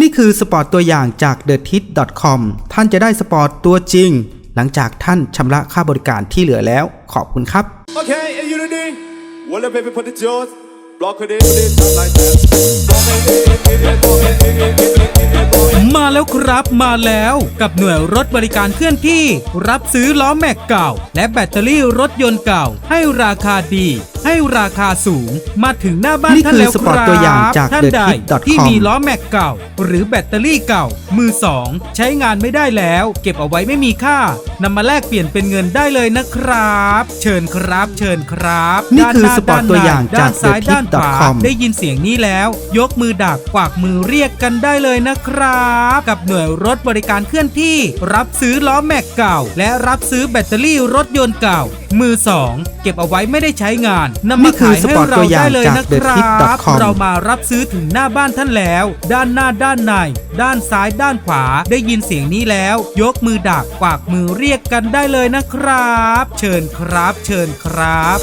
นี่คือสปอร์ตตัวอย่างจาก t h e t i t c o m ท่านจะได้สปอร์ตตัวจริง หลังจากท่านชำระค่าบริการที่เหลือแล้ว ขอบคุณครับ Okay, in unity. Well, the baby put the jaws. Block it in, put it up like that. Block it in, in, in, block it in, in, in, in, in, block it. มาแล้วครับมาแล้วกับหน่วยรถบริการเคลื่อนที่ รับซื้อล้อแม็กเก่า และแบตเตอรี่รถยนต์เก่า ให้ราคาดี ให้ราคาสูง มาถึงหน้าบ้านนี่ท่านคือแล้วสคปอร์ตรับตัวอย่างจากท่านใด TheTip.com ที่มีล้อแม็กเก่า หรือแบตเตอรี่เก่า มือสองใช้งานไม่ได้แล้ว เก็บเอาไว้ไม่มีค่านำมาแลกเปลี่ยนเป็นเงินได้เลยนะครับ เชิญครับ เชิญครับนี่คือด้หาสปอร์ตตัวอย่างด้านจากซ้ายด้านขวา TheTip.com ได้ยินเสียงนี้แล้ว ยกมือดักกวักมือเรียกกันได้เลยนะครับ กับหน่วยรถบริการเคลื่อนที่ รับซื้อล้อแม็กเก่า และรับซื้อแบตเตอรี่รถยนต์เก่ามือสองเก็บเอาไว้ไม่ได้ใช้งานนำนี่มาคือขายสให้ปอร์ตเราตัวอย่างได้เลยจากนะครับ TheTip.com เรามารับซื้อถึงหน้าบ้านท่านแล้ว ด้านหน้าด้านใน ด้านซ้ายด้านขวาได้ยินเสียงนี้แล้ว ยกมือดักกวักมือเรียกกันได้เลยนะครับ เชิญครับ เชิญครับ